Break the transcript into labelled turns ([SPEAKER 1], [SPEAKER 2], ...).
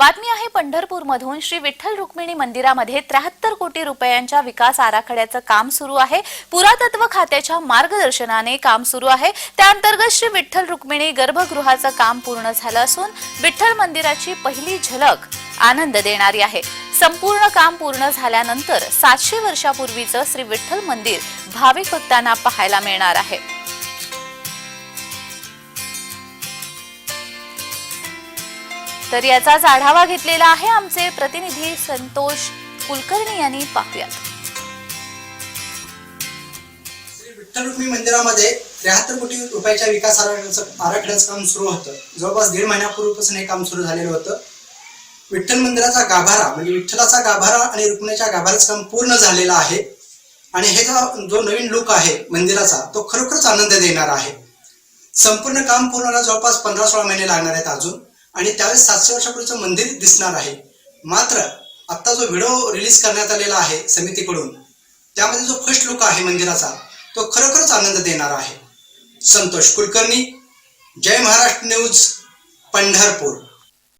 [SPEAKER 1] बातमी आहे पंढरपूरमधून. श्री विठ्ठल रुक्मिणी मंदिरामध्ये त्र्याहत्तर कोटी रुपयांच्या विकास आराखड्याचं काम सुरू आहे. पुरातत्व खात्याच्या मार्गदर्शनाने काम सुरू आहे. त्याअंतर्गत श्री विठ्ठल रुक्मिणी गर्भगृहाचं काम पूर्ण झालं असून विठ्ठल मंदिराची पहिली झलक आनंद देणारी आहे. संपूर्ण काम पूर्ण झाल्यानंतर सातशे वर्षापूर्वीचं श्री विठ्ठल मंदिर भाविक भक्तांना पाहायला मिळणार आहे. तर याचाच आढावा घेतलेला आहे आमचे प्रतिनिधी संतोष कुलकर्णी यांनी पाहूयात.
[SPEAKER 2] श्री विठ्ठल रुक्मिणी मंदिरामध्ये त्र्याहत्तर कोटी रुपयाच्या विकास आराखड्याचं आराखड्याचं काम सुरू होतं. जवळपास दीड महिन्यापूर्वीपासून हे काम सुरू झालेलं होतं. विठ्ठल मंदिराचा गाभारा म्हणजे विठ्ठलाचा गाभारा आणि रुक्मिणीच्या गाभाराचं काम पूर्ण झालेलं आहे. आणि हे जो नवीन लुक आहे मंदिराचा तो खरोखरच आनंद देणार आहे. संपूर्ण काम पूर्ण जवळपास पंधरा सोळा महिने लागणार आहेत अजून. आणि त्यावेळेस सातशे वर्षापूर्वीचं मंदिर दिसणार आहे. मात्र आत्ता जो व्हिडिओ रिलीज करण्यात आलेला आहे समितीकडून त्यामध्ये जो फर्स्ट लुक आहे मंदिराचा तो खरोखरच आनंद देणारा आहे. संतोष कुलकर्णी जय महाराष्ट्र न्यूज पंढरपूर.